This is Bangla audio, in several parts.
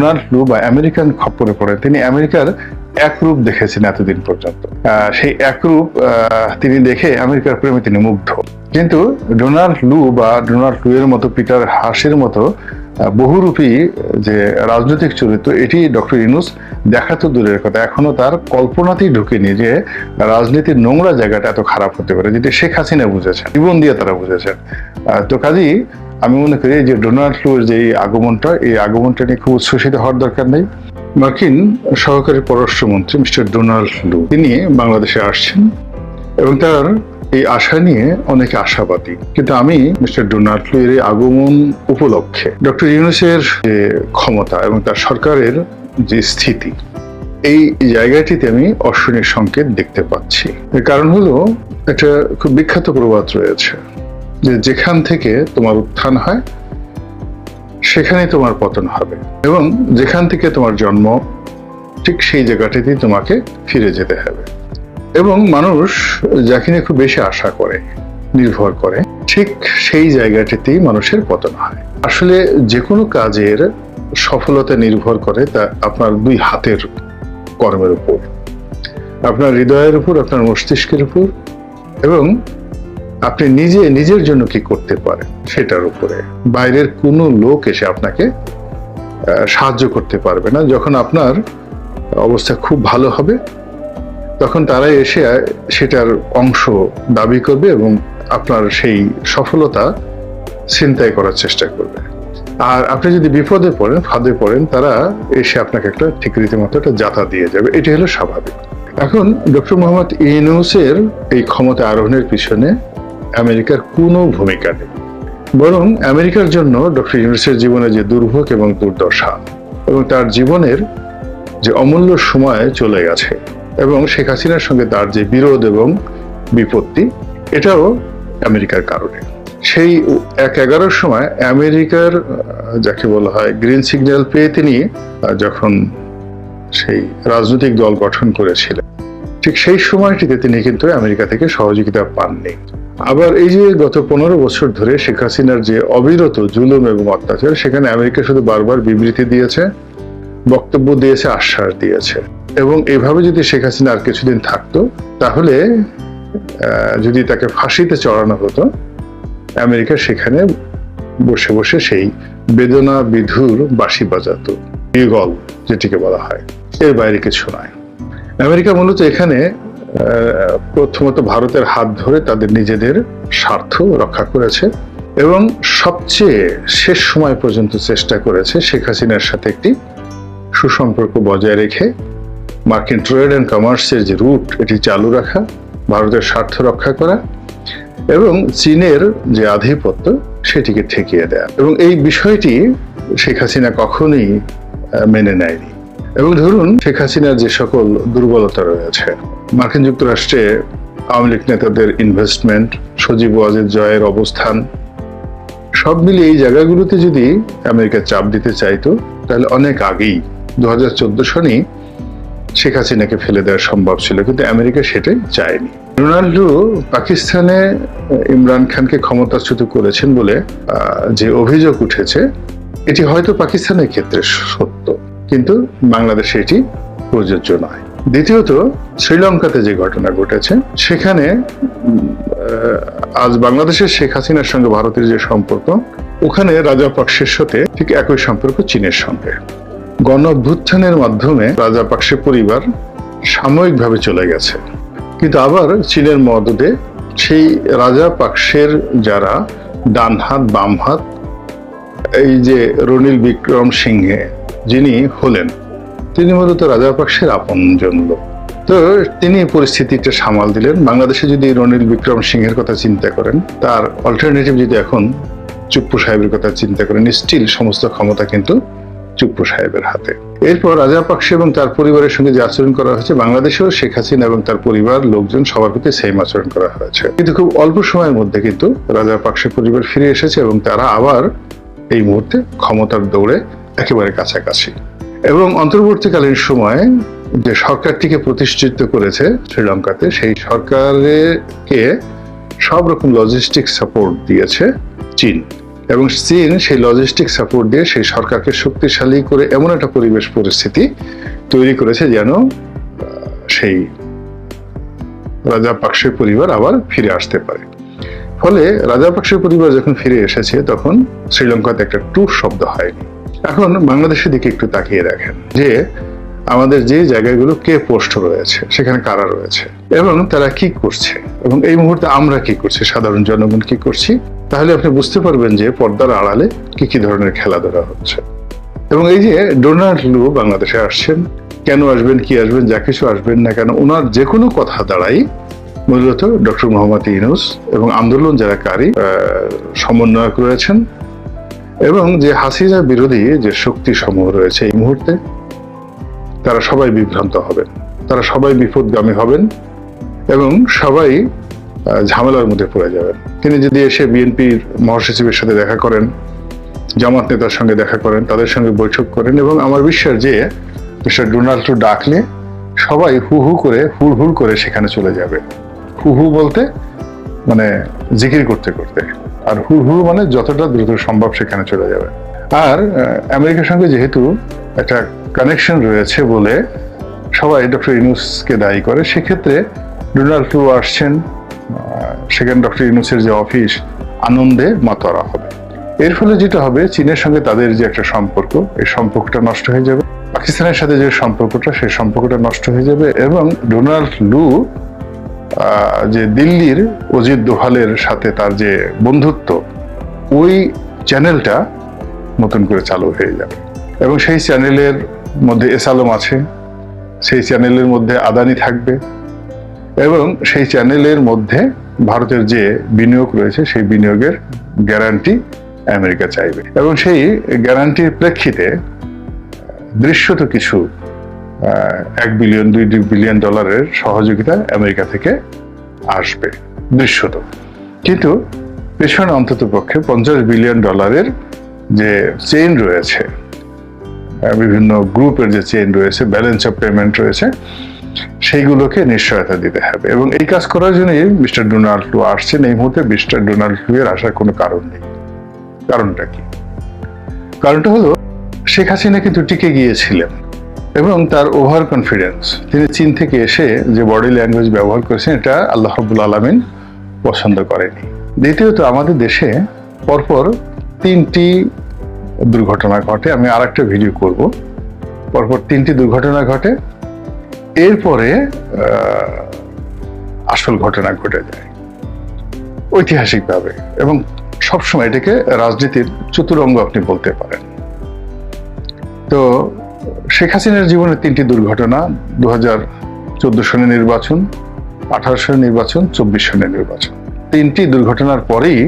ডোনাল্ড লু বা আমেরিকান খপ্পরে পড়ে তিনি আমেরিকার এক রূপ দেখেছেন এতদিন পর্যন্ত। সেই এক রূপ আহ, তিনি দেখে আমেরিকার প্রেমে তিনি মুগ্ধ। কিন্তু ডোনাল্ড লু বা ডোনাল্ড লু এর মতো পিটার হাসের মতো বহুরূপী যে রাজনৈতিক চরিত্র এটি ডক্টর ইনুস দেখা তো দূরের কথা। এখনও তার কল্পনাতেই ঢুকেনি যে রাজনীতির নোংরা জায়গাটা এত খারাপ হতে পারে যেটি শেখ হাসিনা বুঝেছেন জীবন দিয়ে তারা বুঝেছেন। তো কাজেই আমি মনে করি যে ডোনাল্ড লুর যে এই আগমনটা এই আগমনটা নিয়ে খুব উচ্ছ্বসিত হওয়ার দরকার নেই। মার্কিন সহকারী পররাষ্ট্রমন্ত্রী মিস্টার ডোনাল্ড লু তিনি বাংলাদেশে আসছেন এবং তার এই আশা নিয়ে অনেকে আশাবাদী। কিন্তু আমি মিস্টার ডোনাল্ড এর এই আগমন উপলক্ষে ডক্টর ইউনুসের যে ক্ষমতা এবং তার সরকারের যে স্থিতি, এই জায়গাটিতে আমি অশ্বনীর সংকেত দেখতে পাচ্ছি। এর কারণ হলো একটা খুব বিখ্যাত প্রবাদ রয়েছে। যে যেখান থেকে তোমার উত্থান হয়, সেখানে তোমার পতন হবে। এবং যেখান থেকে তোমার জন্ম, ঠিক সেই জায়গাটিতেই তোমাকে ফিরে যেতে হবে। এবং মানুষ যাকে নিয়ে খুব বেশি আশা করে, নির্ভর করে, ঠিক সেই জায়গাটিতেই মানুষের পতন হয়। আসলে যে কোনো কাজের সফলতা নির্ভর করে তা আপনার দুই হাতের কর্মের উপর। আপনার হৃদয়ের উপর, আপনার মস্তিষ্কের উপর, এবং আপনি নিজে নিজের জন্য কি করতে পারেন সেটার উপরে। বাইরের কোনো লোক এসে আপনাকে সাহায্য করতে পারবে না। যখন আপনার অবস্থা খুব ভালো হবে, তখন তারা এসে সেটার অংশ দাবি করবে এবং আপনার সেই সফলতা চিন্তায় করার চেষ্টা করবে। আর আপনি যদি বিপদে পড়েন, ফাঁদে পড়েন, তারা এসে আপনাকে একটা ঠিক রীতিমতো একটা যাতা দিয়ে যাবে। এটি হলো স্বাভাবিক। এখন ডক্টর মোহাম্মদ ইউনুসের এই ক্ষমতা আরোহণের পিছনে আমেরিকার কোনো ভূমিকা নেই। বরং আমেরিকার জন্য ডক্টর ইউনুসের জীবনে যে দুর্ভোগ এবং দুর্দশা এবং তার জীবনের যে অমূল্য সময় চলে গেছে এবং শেখ হাসিনার সঙ্গে তার যে বিরোধ এবং বিপত্তি, এটাও আমেরিকার কারণে। সেই এক এগারোর সময় আমেরিকার যাকে বলা হয় গ্রিন সিগন্যাল পেয়ে তিনি যখন সেই রাজনৈতিক দল গঠন করেছিলেন, ঠিক সেই সময়টিতে তিনি কিন্তু আমেরিকা থেকে সহযোগিতা পাননি। আবার এই যে গত পনেরো বছর ধরে শেখ হাসিনার যে অবিরত জুলুম এবং অত্যাচার, সেখানে আমেরিকা শুধু বারবার বিবৃতি দিয়েছে, বক্তব্য দিয়েছে, আশ্বাস দিয়েছে। এবং এভাবে যদি শেখ হাসিনা আর কিছুদিন থাকতো, তাহলে যদি তাকে ফাঁসিতে চড়ানো হতো, আমেরিকা সেখানে বসে বসে সেই বেদনা বিধুর বাঁশি বাজাত ইগল যেটিকে বলা হয়। এর বাইরে কিছু নয়। আমেরিকা মূলত এখানে প্রথমত ভারতের হাত ধরে তাদের নিজেদের স্বার্থ রক্ষা করেছে এবং সবচেয়ে শেষ সময় পর্যন্ত চেষ্টা করেছে শেখ হাসিনার সাথে একটি সুসম্পর্ক বজায় রেখে মার্কিন ট্রেড অ্যান্ড কমার্সের যে রুট, এটি চালু রাখা, ভারতের স্বার্থ রক্ষা করা এবং চীনের যে আধিপত্য, সেটিকে ঠেকিয়ে দেয়া। এবং এই বিষয়টি শেখ হাসিনা কখনোই মেনে নেয়নি। এবং ধরুন শেখ হাসিনার যে সকল দুর্বলতা রয়েছে, মার্কিন যুক্তরাষ্ট্রে আওয়ামী লীগ নেতাদের ইনভেস্টমেন্ট সজীব ওয়াজেদ জয়ের অবস্থান, সব মিলিয়ে এই জায়গাগুলোতে যদি আমেরিকা চাপ দিতে চাইতো, তাহলে অনেক আগেই দু হাজার চোদ্দ সনেই শেখ হাসিনাকে ফেলে দেওয়া সম্ভব ছিল, কিন্তু আমেরিকা সেটাই চায়নি। রোনাল্ডো পাকিস্তানে ইমরান খানকে ক্ষমতাচ্যুত করেছেন বলে যে অভিযোগ উঠেছে, এটি হয়তো পাকিস্তানের ক্ষেত্রে সত্য। কিন্তু বাংলাদেশে এটি প্রযোজ্য নয়। দ্বিতীয়ত, শ্রীলঙ্কাতে যে ঘটনা ঘটেছে, সেখানে আজ বাংলাদেশের শেখ হাসিনার সঙ্গে ভারতের যে সম্পর্ক, ওখানে রাজাপাকসের সাথে ঠিক একই সম্পর্ক, চীনের সঙ্গে। গণ অভ্যুত্থানের মাধ্যমে রাজাপাকসে পরিবার সাময়িকভাবে চলে গেছে। কিন্তু আবার চীনের মদদে সেই রাজা পাকসের যারা ডান হাত বাম হাত এই যে রনিল বিক্রম সিংহে যিনি হলেন, তিনি মূলত রাজা পাকসের আপনজন লোক। তো তিনি পরিস্থিতিটা সামাল দিলেন। বাংলাদেশে যদি রনিল বিক্রম সিংহের কথা চিন্তা করেন, তার অল্টারনেটিভ যদি এখন চুপ্পু সাহেবের কথা চিন্তা করেন স্টিল সমস্ত ক্ষমতা কিন্তু চুপ্পু সাহেবের হাতে। এরপর রাজাপাকসে এবং তার পরিবারের সঙ্গে যে আচরণ করা হয়েছে, বাংলাদেশেও শেখ হাসিনা এবং তার পরিবার, লোকজন, সবার প্রতি সেম আচরণ করা হয়েছে। কিন্তু খুব অল্প সময়ের মধ্যে কিন্তু রাজাপাকসে পরিবার ফিরে এসেছে এবং তারা আবার এই মুহূর্তে ক্ষমতার দৌড়ে একেবারে কাছাকাছি। এবং অন্তর্বর্তীকালীন সময়ে যে সরকারটিকে প্রতিষ্ঠিত করেছে শ্রীলঙ্কাতে, সেই সরকারকে সব রকম লজিস্টিক সাপোর্ট দিয়েছে চীন। এবং চীন সেই লজিস্টিক সাপোর্ট দিয়ে সেই সরকারকে শক্তিশালী করে এমন একটা পরিবেশ পরিস্থিতি তৈরি করেছে যেন সেই রাজাপাকসের পরিবার আবার ফিরে আসতে পারে। ফলে রাজা রাজাপাকসের পরিবার যখন ফিরে এসেছে, তখন শ্রীলঙ্কাতে একটা ট্যুর শব্দ হয়নি। এখন বাংলাদেশের দিকে একটু তাকিয়ে দেখেন যে আমাদের যে জায়গাগুলো কে পোস্ট রয়েছে, সেখানে কারা রয়েছে এবং তারা কি করছে এবং এই মুহূর্তে আমরা কি করছি, সাধারণ জনগণ কি করছি, তাহলে আপনি বুঝতে পারবেন যে পর্দার আড়ালে কি কি ধরনের খেলাধুলা হচ্ছে। এবং এই যে ডোনাল্ড লু বাংলাদেশে আসছেন, কেন আসবেন, কি আসবেন, যা কিছু আসবেন না কেন ওনার যে কোনো কথা দাঁড়াই মূলত ডক্টর মোহাম্মদ ইউনুস এবং আন্দোলন যারা কারি সমন্বয়ক রয়েছেন। এবং যে হাসিনা বিরোধী যে শক্তি সমূহ রয়েছে এই মুহূর্তে, তারা সবাই বিভ্রান্ত হবেন, তারা সবাই বিপদগামী হবেন এবং সবাই ঝামেলার মধ্যে পড়ে যাবেন। তিনি যদি এসে বিএনপির মহাসচিবের সাথে দেখা করেন, জামাত নেতার সঙ্গে দেখা করেন, তাদের সঙ্গে বৈঠক করেন এবং আমার বিশ্বাস যে মিস্টার ডোনাল্ড ডাকলে সবাই হু হু করে, হুড় হুড় করে সেখানে চলে যাবে। হু হু বলতে মানে জিকির করতে করতে। আর হু হু মানে যতটা দ্রুত সম্ভব সেখানে চলে যাবে। আর আমেরিকার সঙ্গে যেহেতু একটা কানেকশন রয়েছে বলে সবাই ডক্টর ইউনুসকে দায়ী করে, সেক্ষেত্রে ডোনাল্ড ট্রু আসছেন সেখানে ডক্টর ইউনুসের যে অফিস আনন্দে মাতোয়ারা হবে। এর ফলে যেটা হবে, চীনের সঙ্গে তাদের যে একটা সম্পর্ক, এই সম্পর্কটা নষ্ট হয়ে যাবে। পাকিস্তানের সাথে যে সম্পর্কটা, সেই সম্পর্কটা নষ্ট হয়ে যাবে এবং ডোনাল্ড লু যে দিল্লির অজিত দোহালের সাথে তার যে বন্ধুত্ব, ওই চ্যানেলটা নতুন করে চালু হয়ে যাবে। এবং সেই চ্যানেলের মধ্যে এসালম আছে, সেই চ্যানেলের মধ্যে আদানি থাকবে এবং সেই চ্যানেলের মধ্যে ভারতের যে বিনিয়োগ রয়েছে, সেই বিনিয়োগের গ্যারান্টি আমেরিকা চাইবে। এবং সেই গ্যারান্টির প্রেক্ষিতে দৃশ্যত কিছু এক বিলিয়ন দুই বিলিয়ন ডলারের সহযোগিতা আমেরিকা থেকে আসবে দৃশ্যত কিন্তু পেছনে অন্তত পক্ষে পঞ্চাশ বিলিয়ন ডলারের যে চেইন রয়েছে বিভিন্ন গ্রুপের যে চেইন রয়েছে ব্যালেন্স অফ পেমেন্ট রয়েছে, সেইগুলোকে নিশ্চয়তা দিতে হবে। এবং এই কাজ করার জন্যই মিস্টার ডোনাল্ড টু আসছেন। এই মুহূর্তে মিস্টার ডোনাল্ড টু এর আসার কোনো কারণ নেই। কারণটা কি? কারণটা হলো, শেখ হাসিনা কিন্তু টিকে গিয়েছিলেন। এবং তার ওভার কনফিডেন্স তিনি চীন থেকে এসে যে বডি ল্যাঙ্গুয়েজ ব্যবহার করেছেন, এটা আল্লাহ রাব্বুল আলমিন পছন্দ করেনি দ্বিতীয়ত, আমাদের দেশে পরপর তিনটি দুর্ঘটনা ঘটে। আমি আর একটা ভিডিও করব। পরপর তিনটি দুর্ঘটনা ঘটে। এরপরে আসল ঘটনা ঘটে যায়। ঐতিহাসিকভাবে। এবং সবসময় এটাকে রাজনীতির চতুরঙ্গ আপনি বলতে পারেন। তো শেখ হাসিনার জীবনে তিনটি দুর্ঘটনা দু হাজার চোদ্দ সনের নির্বাচন, আঠারো সনের নির্বাচন, চব্বিশ সনের নির্বাচন। তিনটি দুর্ঘটনার পরেই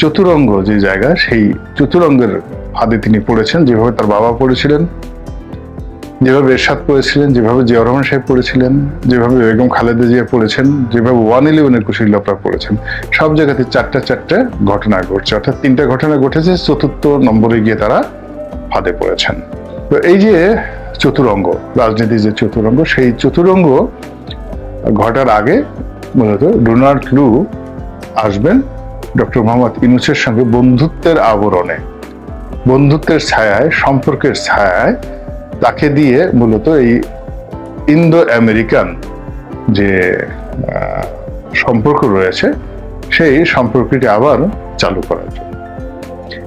চতুরঙ্গ যে জায়গা, সেই চতুরঙ্গের ফাঁদে তিনি পড়েছেন। যেভাবে তার বাবা পড়েছিলেন, যেভাবে এরশাদ পড়েছিলেন, যেভাবে জিয়া রহমান সাহেব পড়েছিলেন, যেভাবে বেগম খালেদা জিয়া পড়েছেন, যেভাবে ওয়ান ইলেভেনের কুশীলরা পড়েছেন, সব জায়গাতে চারটা চারটা ঘটনা ঘটছে। অর্থাৎ তিনটা ঘটনা ঘটেছে, চতুর্থ নম্বরে গিয়ে তারা ফাঁদে পড়েছেন। তো এই যে চতুরঙ্গ, রাজনীতির যে চতুরঙ্গ, সেই চতুরঙ্গ ঘটার আগে মূলত ডোনাল্ড লু আসবেন ডক্টর মোহাম্মদ ইউনুসের সঙ্গে বন্ধুত্বের আবরণে। বন্ধুত্বের ছায়ায়, সম্পর্কের ছায়ায় তাকে দিয়ে মূলত এই ইন্দো আমেরিকান যে সম্পর্ক রয়েছে, সেই সম্পর্কটি আবার চালু করার জন্য।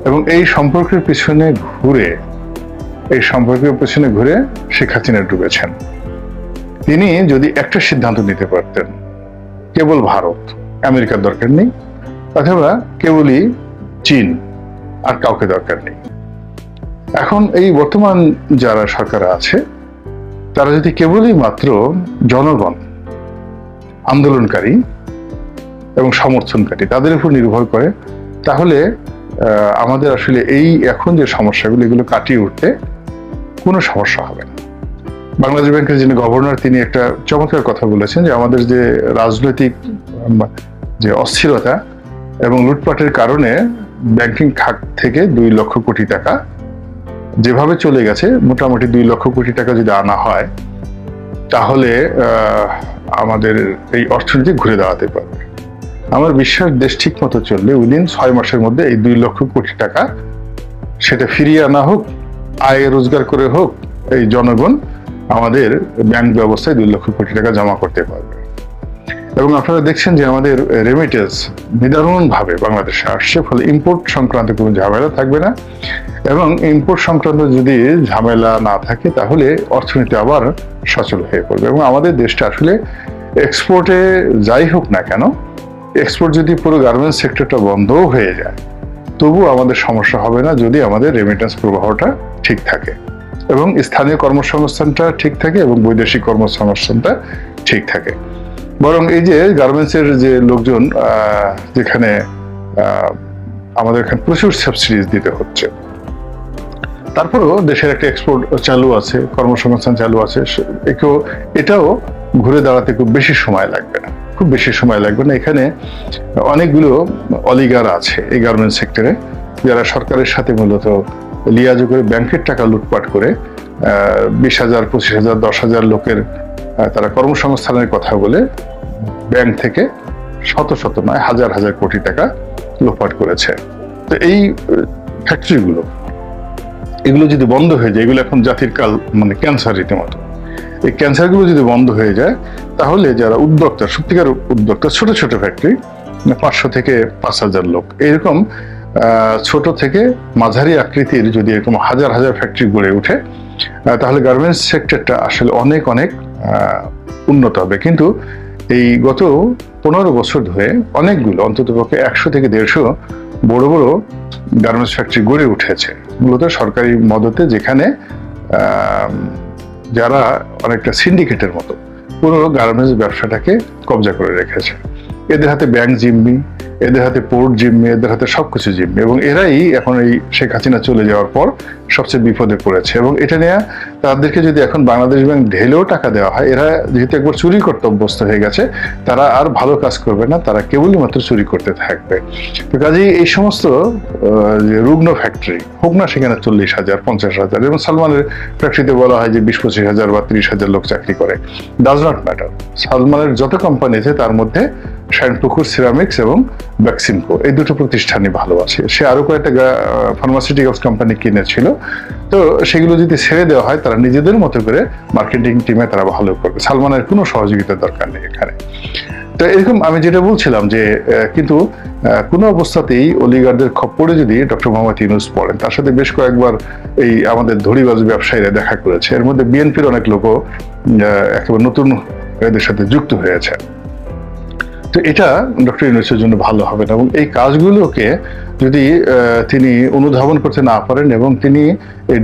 এবং এই সম্পর্কের পিছনে ঘুরে এই সম্পর্কের পিছনে ঘুরে শেখ হাসিনা ডুবেছেন। তিনি যদি একটা সিদ্ধান্ত নিতে পারতেন, কেবল ভারত, আমেরিকার দরকার নেই, অথবা কেবলই চীন আর কাউকে দরকার নেই। এখন এই বর্তমান যারা সরকার আছে, তারা যদি কেবলই মাত্র জনগণ, আন্দোলনকারী এবং সমর্থনকারী, তাদের উপর নির্ভর করে, তাহলে আমাদের আসলে এই এখন যে সমস্যাগুলো, এগুলো কাটিয়ে উঠতে কোনো সমস্যা হবে না। বাংলাদেশ ব্যাংকের যিনি গভর্নর, তিনি একটা চমৎকার কথা বলেছেন যে আমাদের যে রাজনৈতিক যে অস্থিরতা এবং লুটপাটের কারণে ব্যাংকিং খাত থেকে দুই লক্ষ কোটি টাকা যেভাবে চলে গেছে, মোটামুটি দুই লক্ষ কোটি টাকা যদি আনা হয়, তাহলে আমাদের এই অর্থনীতি ঘুরে দাঁড়াতে পারবে। আমার বিশ্বাস, দেশ ঠিক মতো চললে উইদিন ছয় মাসের মধ্যে এই দুই লক্ষ কোটি টাকা সেটা ফিরিয়ে আনা হোক আয় রোজগার করে হোক, এই জনগণ আমাদের ব্যাংক ব্যবস্থায় দুই লক্ষ কোটি টাকা জমা করতে পারবে। এবং আপনারা দেখছেন যে আমাদের রেমিটেন্স নিদারুণ ভাবে বাংলাদেশে আসছে, ফলে ইম্পোর্ট সংক্রান্ত কোনো ঝামেলা থাকবে না। এবং ইম্পোর্ট সংক্রান্ত যদি ঝামেলা না থাকে, তাহলে অর্থনীতি আবার সচল হয়ে পড়বে। এবং আমাদের দেশটা আসলে এক্সপোর্টে যাই হোক না কেন এক্সপোর্ট যদি পুরো গার্মেন্টস সেক্টরটা বন্ধও হয়ে যায় তবু আমাদের সমস্যা হবে না যদি আমাদের রেমিটেন্স প্রবাহটা ঠিক থাকে। এবং স্থানীয় কর্মসংস্থানটা ঠিক থাকে এবং বৈদেশিক কর্মসংস্থানটা ঠিক থাকে। বরং এই যে গার্মেন্টসের যে লোকজন যেখানে আমাদের এখানে প্রচুর সাবসিডিজ দিতে হচ্ছে। তারপরেও দেশের একটা এক্সপোর্ট চালু আছে, কর্মসংস্থান চালু আছে একেও এটাও ঘুরে দাঁড়াতে খুব বেশি সময় লাগবে না। খুব বেশি সময় লাগবে না। এখানে অনেকগুলো অলিগার আছে এই গার্মেন্টস সেক্টরে, যারা সরকারের সাথে মূলত লিয়াজু করে ব্যাংকের টাকা লুটপাট করে বিশ হাজার, পঁচিশ হাজার, দশ হাজার লোকের তারা কর্মসংস্থানের কথা বলে ব্যাংক থেকে শত শত নয়, হাজার হাজার কোটি টাকা লোপাট করেছে। তো এই ফ্যাক্টরিগুলো এগুলো যদি বন্ধ হয়ে যায়, এগুলো এখন জাতির কাল মানে ক্যান্সার রীতিমতো। এই ক্যান্সারগুলো যদি বন্ধ হয়ে যায় তাহলে যারা উদ্যোক্তা সত্যিকার উদ্যোক্তা ছোট ছোট ফ্যাক্টরি পাঁচশো থেকে পাঁচ হাজার লোক এরকম ছোট থেকে মাঝারি আকৃতির যদি এরকম হাজার হাজার ফ্যাক্টরি গড়ে আহ, তাহলে গার্মেন্টস সেক্টরটা আসলে অনেক অনেক উন্নত হবে। কিন্তু এই গত পনেরো বছর ধরে অনেকগুলো অন্তত পক্ষে একশো থেকে দেড়শো বড় বড় গার্মেন্টস ফ্যাক্টরি গড়ে উঠেছে। মূলত সরকারি মদতে যেখানে যারা অনেকটা সিন্ডিকেটের মতো পুরো গার্মেন্টস ব্যবসাটাকে কবজা করে রেখেছে। এদের হাতে ব্যাংক জিম্মি এদের হাতে পোর্ট জিম্মি এদের হাতে সবকিছু জিম্মি এবং এরাই এখন এই শেখ হাসিনা চলে যাওয়ার পর সবচেয়ে বিপদে পড়েছে। এবং এটা নিয়ে তাদেরকে যদি এখন বাংলাদেশ ব্যাংক ঢেলেও টাকা দেওয়া হয়, এরা যেহেতু একবার চুরি করতে অভ্যস্ত হয়ে গেছে, তারা আর ভালো কাজ করবে না, তারা কেবলই মাত্র চুরি করতে থাকবে। তো কাজেই এই সমস্ত রুগ্ন ফ্যাক্টরি হোক না সেখানে চল্লিশ হাজার, পঞ্চাশ হাজার এবং সালমানের ফ্যাক্টরিতে বলা হয় যে বিশ পঁচিশ হাজার বা ত্রিশ হাজার লোক চাকরি করে। ডাজ নট ম্যাটার সালমানের যত কোম্পানি আছে, তার মধ্যে শাইনপুকুর সিরামিক্স এবং ভ্যাকসিনকো এই দুটো প্রতিষ্ঠানই ভালো আছে। সে আরও কয়েকটা ফার্মাসিউটিক্যালস কোম্পানি কিনেছিল। তো সেগুলো যদি ছেড়ে দেওয়া হয়, তারা নিজেদের মতো করে মার্কেটিং টিমে তারা ভালো করবে। সালমানের কোনো সহযোগিতার দরকার নেই এখানে। তো এরকম আমি যেটা বলছিলাম যে কিন্তু কোনো অবস্থাতেই অলিগারদের খপ্পরে যদি ডক্টর মোহাম্মদ ইউনুস পড়েন, তার সাথে বেশ কয়েকবার এই আমাদের ধরিবাজ ব্যবসায়ীরা দেখা করেছে। এর মধ্যে বিএনপির অনেক লোকও একেবারে নতুন এদের সাথে যুক্ত হয়েছে। তো এটা ডক্টর ইউনুসের জন্য ভালো হবে না। এবং এই কাজগুলোকে যদি তিনি অনুধাবন করতে না পারেন এবং তিনি এই